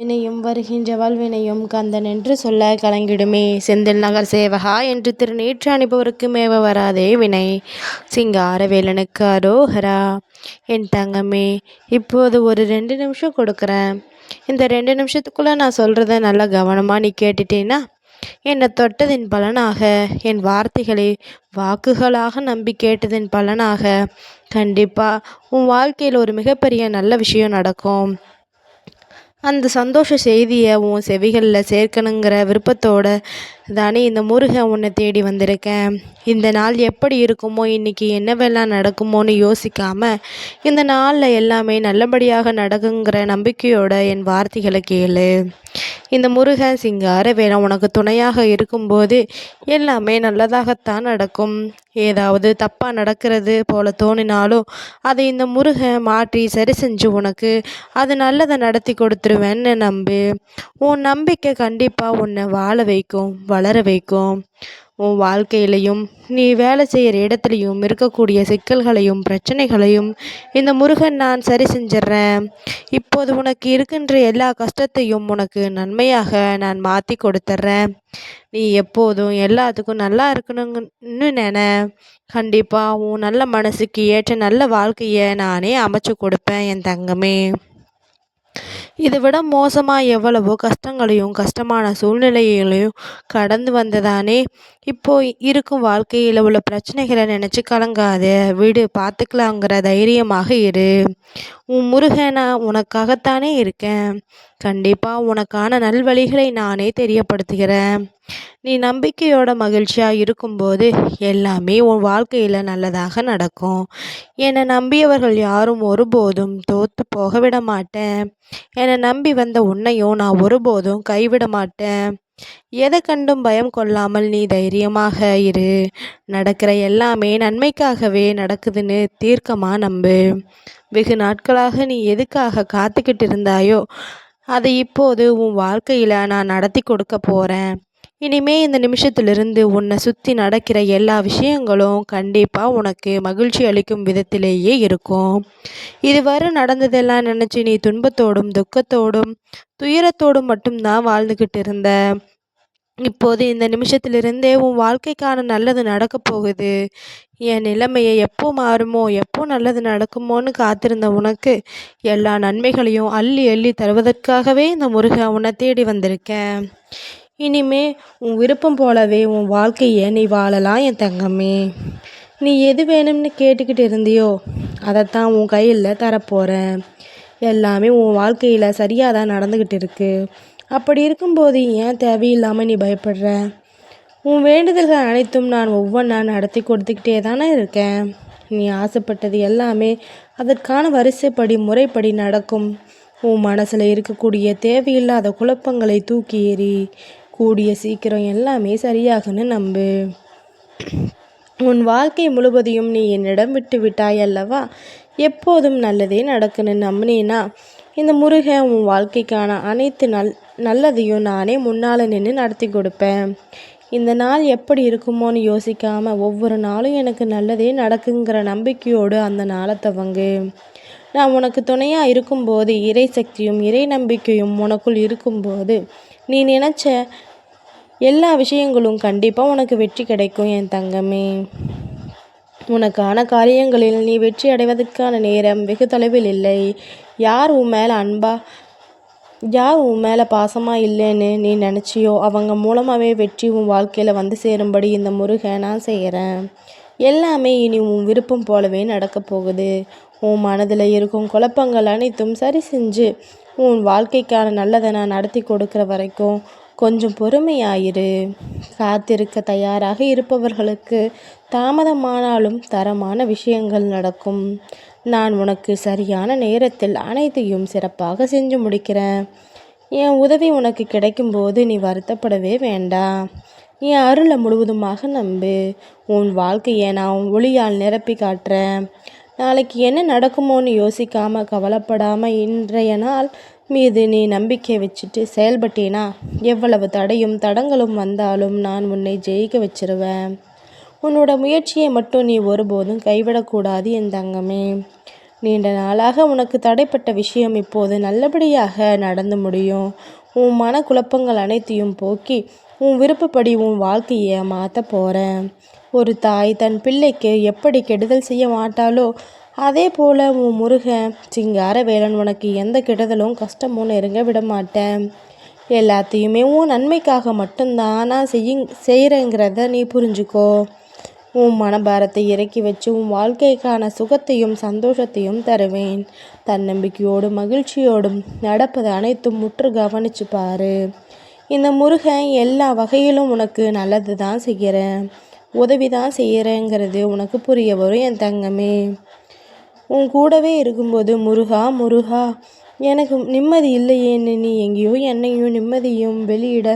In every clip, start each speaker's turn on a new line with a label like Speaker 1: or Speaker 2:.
Speaker 1: வினையும் வருகின்ற வாழ்வினையும் கந்தன் என்று சொல்ல கலங்கிடுமே. செந்தில் நகர் சேவகா என்று திருநீற்று அனுப்பவருக்கு மேவ வராதே வினை. சிங்கார வேலனுக்கு அரோஹரா என் தங்கமே இப்போது ஒரு ரெண்டு நிமிஷம் கொடுக்குறேன். இந்த ரெண்டு நிமிஷத்துக்குள்ளே நான் சொல்கிறத நல்லா கவனமாக நீ கேட்டுட்டேன்னா என்னை தொட்டதின் பலனாக? என் வார்த்தைகளை வாக்குகளாக நம்பி கேட்டதின் பலனாக? கண்டிப்பாக உன் வாழ்க்கையில் ஒரு மிகப்பெரிய நல்ல விஷயம் நடக்கும். அந்த சந்தோஷ செய்தியை உன் செவிகளில் சேர்க்கணுங்கிற விருப்பத்தோட தானே இந்த முருகன் உன்னை தேடி வந்திருக்கேன். இந்த நாள் எப்படி இருக்குமோ இன்றைக்கி என்னவெல்லாம் நடக்குமோன்னு யோசிக்காமல் இந்த நாளில் எல்லாமே நல்லபடியாக நடக்குங்கிற நம்பிக்கையோட என் வார்த்தைகளை கேளு. இந்த முருகன் சிங்கார வேலம் உனக்கு துணையாக இருக்கும்போது எல்லாமே நல்லதாகத்தான் நடக்கும். ஏதாவது தப்பாக நடக்கிறது போல தோணினாலும் அதை இந்த முருகன் மாற்றி சரி செஞ்சு உனக்கு அது நல்லதை நடத்தி கொடுத்துருவேன்னு நம்பு. உன் நம்பிக்கை கண்டிப்பாக உன்னை வாழ வைக்கும். வளர வைக்கும். உன் வாழ்க்கையிலையும் நீ வேலை செய்கிற இடத்துலையும் இருக்கக்கூடிய சிக்கல்களையும் பிரச்சனைகளையும் இந்த முருகன் நான் சரி செஞ்சிட்றேன் இப்போது உனக்கு இருக்கின்ற எல்லா கஷ்டத்தையும் உனக்கு நன்மையாக நான் மாற்றி கொடுத்துட்றேன் நீ எப்போதும் எல்லாத்துக்கும் நல்லா இருக்கணுங்கன்னு நினை. கண்டிப்பாக உன் நல்ல மனசுக்கு ஏற்ற நல்ல வாழ்க்கையை நானே அமைச்சு கொடுப்பேன் என் தங்கமே. இதை விட மோசமாக எவ்வளவோ கஷ்டங்களையும் கஷ்டமான சூழ்நிலைகளையும் கடந்து வந்ததானே? இப்போ இருக்கும் வாழ்க்கையில் உள்ள பிரச்சனைகளை நினச்சி கலங்காத வீடு பார்த்துக்கலாங்கிற தைரியமாக இரு. உன் முருகனா உனக்காகத்தானே இருக்கேன். கண்டிப்பாக உனக்கான நல்வழிகளை நானே தெரியப்படுத்துகிறேன். நீ நம்பிக்கையோட மகிழ்ச்சியாக இருக்கும்போது எல்லாமே உன் வாழ்க்கையில் நல்லதாக நடக்கும். என்னை நம்பியவர்கள் யாரும் ஒருபோதும் தோற்று போக விட மாட்டேன். என்னை நம்பி வந்த உன்னையும் நான் ஒருபோதும் கைவிட மாட்டேன். எதை கண்டும் பயம் கொள்ளாமல் நீ தைரியமாக இரு. நடக்கிற எல்லாமே நன்மைக்காகவே நடக்குதுன்னு தீர்க்கமாக நம்பு. வெகு நாட்களாக நீ எதுக்காக காத்துக்கிட்டு இருந்தாயோ அதை இப்போது உன் வாழ்க்கையில் நான் நடத்தி கொடுக்க போகிறேன் இனிமே இந்த நிமிஷத்திலிருந்து உன்னை சுற்றி நடக்கிற எல்லா விஷயங்களும் கண்டிப்பாக உனக்கு மகிழ்ச்சி அளிக்கும் விதத்திலேயே இருக்கும். இதுவரை நடந்ததெல்லாம் நினச்சி நீ துன்பத்தோடும் துக்கத்தோடும் துயரத்தோடும் மட்டும்தான் வாழ்ந்துக்கிட்டு இருந்த. இப்போது இந்த நிமிஷத்திலிருந்தே உன் வாழ்க்கைக்கான நல்லது நடக்க போகுது. என் நிலைமையை எப்போ மாறுமோ எப்போ நல்லது நடக்குமோன்னு காத்திருந்த உனக்கு எல்லா நன்மைகளையும் அள்ளி அள்ளி தருவதற்காகவே இந்த முருகன் உன்னை தேடி வந்திருக்கேன். இனிமே உன் விருப்பம் போலவே உன் வாழ்க்கையை நீ வாழலாம் என் தங்கமே. நீ எது வேணும்னு கேட்டுக்கிட்டு இருந்தியோ அதைத்தான் உன் கையில் தரப்போகிறேன் எல்லாமே உன் வாழ்க்கையில் சரியாக தான் நடந்துக்கிட்டு இருக்குது அப்படி இருக்கும்போது ஏன் தேவையில்லாமல் நீ பயப்படுற? உன் வேண்டுதல்கள் அனைத்தும் நான் ஒவ்வொன்றா நடத்தி கொடுத்துக்கிட்டே தானே இருக்கேன். நீ ஆசைப்பட்டது எல்லாமே அதற்கான வரிசைப்படி முறைப்படி நடக்கும். உன் மனசில் இருக்கக்கூடிய தேவையில்லாத குழப்பங்களை தூக்கி எறி கூடிய சீக்கிரம் எல்லாமே சரியாகுன்னு நம்பு. உன் வாழ்க்கை முழுவதையும் நீ என்னிடம் விட்டு விட்டாய் அல்லவா? எப்போதும் நல்லதே நடக்குன்னு நம்பினேனா? இந்த முருகன் உன் வாழ்க்கைக்கான அனைத்து நல் நல்லதையும் நானே முன்னால் நின்று நடத்தி கொடுப்பேன். இந்த நாள் எப்படி இருக்குமோன்னு யோசிக்காமல் ஒவ்வொரு நாளும் எனக்கு நல்லதே நடக்குங்கிற நம்பிக்கையோடு அந்த நாளை தவங்கு. நான் உனக்கு துணையாக இருக்கும்போது இறை சக்தியும் இறை நம்பிக்கையும் உனக்குள் இருக்கும்போது நீ நினச்ச எல்லா விஷயங்களும் கண்டிப்பாக உனக்கு வெற்றி கிடைக்கும் என் தங்கமே. உனக்கான காரியங்களில் நீ வெற்றி அடைவதற்கான நேரம் வெகு தொலைவில் இல்லை. யார் உன் மேலே அன்பா யார் உன் மேலே பாசமாக இல்லைன்னு நீ நினச்சியோ அவங்க மூலமாகவே வெற்றி உன் வாழ்க்கையில் வந்து சேரும்படி இந்த முருகன் நான் செய்கிறேன் எல்லாமே இனி உன் விருப்பம் போலவே நடக்க போகுது. உன் மனதில் இருக்கும் குழப்பங்கள் அனைத்தும் சரி செஞ்சு உன் வாழ்க்கைக்கான நல்லதை நான் நடத்தி கொடுக்குற வரைக்கும் கொஞ்சம் பொறுமையாயிரு. காத்திருக்க தயாராக இருப்பவர்களுக்கு தாமதமானாலும் தரமான விஷயங்கள் நடக்கும். நான் உனக்கு சரியான நேரத்தில் அனைத்தையும் சிறப்பாக செஞ்சு முடிக்கிறேன். என் உதவி உனக்கு கிடைக்கும்போது நீ வருத்தப்படவே வேண்டாம் என் அருளை முழுவதுமாக நம்பு. உன் வாழ்க்கையை நான் ஒளியால் நிரப்பி காட்டுறேன். நாளைக்கு என்ன நடக்குமோன்னு யோசிக்காமல் கவலைப்படாமல் இன்றைய நாள் மீது நீ நம்பிக்கை வச்சுட்டு செயல்பட்டேனா? எவ்வளவு தடையும் தடங்களும் வந்தாலும் நான் உன்னை ஜெயிக்க வச்சிருவேன். உன்னோட முயற்சியை மட்டும் நீ ஒருபோதும் கைவிடக்கூடாது என் தங்கமே. நீண்ட நாளாக உனக்கு தடைப்பட்ட விஷயம் இப்போது நல்லபடியாக நடந்து முடியும். உன் மனக்குழப்பங்கள் அனைத்தையும் போக்கி உன் விருப்பப்படி உன் வாழ்க்கையை மாற்ற போகிறேன் ஒரு தாய் தன் பிள்ளைக்கு எப்படி கெடுதல் செய்ய மாட்டாளோ அதே போல் உன் முருகன் சிங்கார வேலன் உனக்கு எந்த கெடுதலும் கஷ்டமும் நெருங்க விடமாட்டேன். எல்லாத்தையுமே உன் நன்மைக்காக மட்டும்தான் நான் செய்ய செய்கிறேங்கிறத நீ புரிஞ்சுக்கோ. உன் மனபாரத்தை இறக்கி வச்சு உன் வாழ்க்கைக்கான சுகத்தையும் சந்தோஷத்தையும் தருவேன். தன்னம்பிக்கையோடும் மகிழ்ச்சியோடும் நடப்பது அனைத்தும் முற்று கவனிச்சு பாரு. இந்த முருகன் எல்லா வகையிலும் உனக்கு நல்லது தான் செய்கிறேன் உதவி தான் செய்கிறேங்கிறது உனக்கு புரிய வரும் என் தங்கமே. உன் கூடவே இருக்கும்போது முருகா முருகா எனக்கு நிம்மதி இல்லையேன்னு நீ எங்கேயோ என்னையும் நிம்மதியும் வெளியிட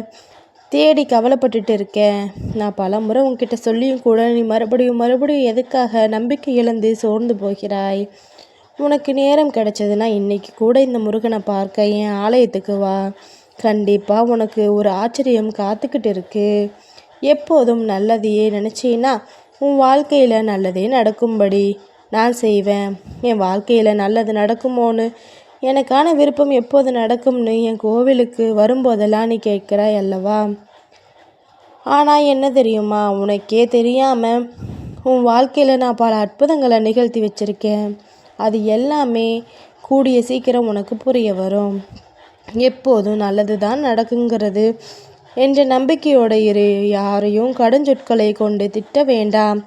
Speaker 1: தேடி கவலைப்பட்டுட்டு இருக்கேன் நான் பல முறை உன்கிட்ட சொல்லியும் கூட நீ மறுபடியும் மறுபடியும் எதுக்காக நம்பிக்கை இழந்து சோர்ந்து போகிறாய்? உனக்கு நேரம் கிடைச்சதுன்னா இன்னைக்கு கூட இந்த முருகனை பார்க்க என் ஆலயத்துக்கு வா. கண்டிப்பாக உனக்கு ஒரு ஆச்சரியம் காத்துக்கிட்டு இருக்கு. எப்போதும் நல்லதையே நினச்சின்னா உன் வாழ்க்கையில் நல்லதே நடக்கும்படி நான் செய்வேன். என் வாழ்க்கையில் நல்லது நடக்குமோன்னு எனக்கான விருப்பம் எப்போது நடக்கும்னு என் கோவிலுக்கு வரும்போதெல்லாம் நீ கேட்குறாய் அல்லவா? ஆனால் என்ன தெரியுமா? உனக்கே தெரியாமல் உன் வாழ்க்கையில் நான் பல அற்புதங்களை நிகழ்த்தி வச்சுருக்கேன். அது எல்லாமே கூடிய சீக்கிரம் உனக்கு புரிய வரும். எப்போதும் நல்லது தான் நடக்குங்கிறது என்ற நம்பிக்கையோடு இரு யாரையும் கடுஞ்சொற்களை கொண்டு திட்ட வேண்டாம்.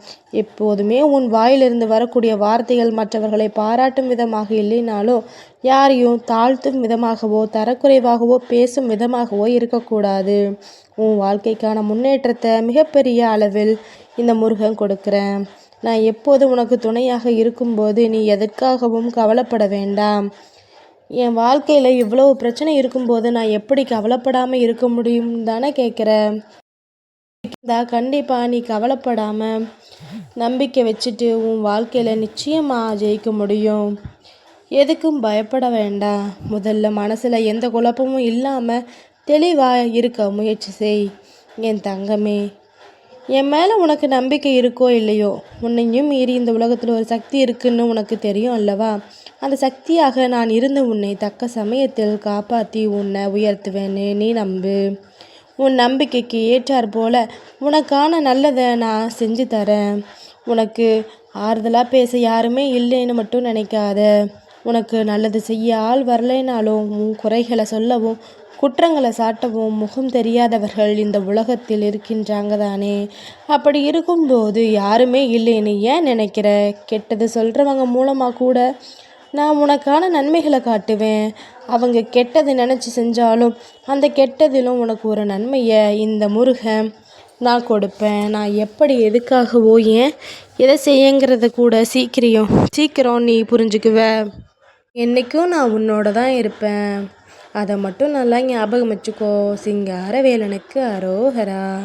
Speaker 1: எப்போதுமே உன் வாயிலிருந்து வரக்கூடிய வார்த்தைகள் மற்றவர்களை பாராட்டும் விதமாக இல்லைனாலோ யாரையும் தாழ்த்தும் விதமாகவோ தரக்குறைவாகவோ பேசும் விதமாகவோ இருக்கக்கூடாது. உன் வாழ்க்கைக்கான முன்னேற்றத்தை மிகப்பெரிய அளவில் இந்த முருகன் கொடுக்குறேன். நான் எப்போது உனக்கு துணையாக இருக்கும்போது நீ எதற்காகவும் கவலைப்பட வேண்டாம். என் வாழ்க்கையில் இவ்வளவு பிரச்சனை இருக்கும்போது நான் எப்படி கவலைப்படாமல் இருக்க முடியும் தானே கேட்குறேன் கண்டிப்பாக நீ கவலைப்படாமல் நம்பிக்கை வச்சுட்டு உன் வாழ்க்கையில் நிச்சயமாக ஜெயிக்க முடியும். எதுக்கும் பயப்பட வேண்டாம். முதல்ல மனசில் எந்த குழப்பமும் இல்லாமல் தெளிவாக இருக்க முயற்சி செய். என் தங்கமே என் மேலே உனக்கு நம்பிக்கை இருக்கோ இல்லையோ உன்னையும் மீறி இந்த உலகத்தில் ஒரு சக்தி இருக்குன்னு உனக்கு தெரியும் அல்லவா? அந்த சக்தியாக நான் இருந்து உன்னை தக்க சமயத்தில் காப்பாற்றி உன்னை உயர்த்துவேன்னு நீ நம்பு. உன் நம்பிக்கைக்கு ஏற்றார் போல உனக்கான நல்லதை நான் செஞ்சு தரேன். உனக்கு ஆறுதலாக பேச யாருமே இல்லைன்னு மட்டும் நினைக்காத. உனக்கு நல்லது செய்ய ஆள் வரலைனாலும் உன் குறைகளை சொல்லவும் குற்றங்களை சாட்டவும் முகம் தெரியாதவர்கள் இந்த உலகத்தில் இருக்கின்றாங்க தானே. அப்படி இருக்கும்போது யாருமே இல்லைன்னு ஏன் நினைக்கிற? கெட்டது சொல்கிறவங்க மூலமாக கூட நான் உனக்கான நன்மைகளை காட்டுவேன். அவங்க கெட்டது நினச்சி செஞ்சாலும் அந்த கெட்டதிலும் உனக்கு ஒரு நன்மையை இந்த முருகன் நான் கொடுப்பேன். நான் எப்படி எதுக்காகவோ ஏன் எதை செய்யங்கிறத கூட சீக்கிரம் சீக்கிரம் நீ புரிஞ்சுக்குவ. என்றைக்கும் நான் உன்னோட தான் இருப்பேன். அதை மட்டும் நல்லா ஞாபகம் வச்சுக்கோ. சிங்கார வேலனுக்கு அரோகரா.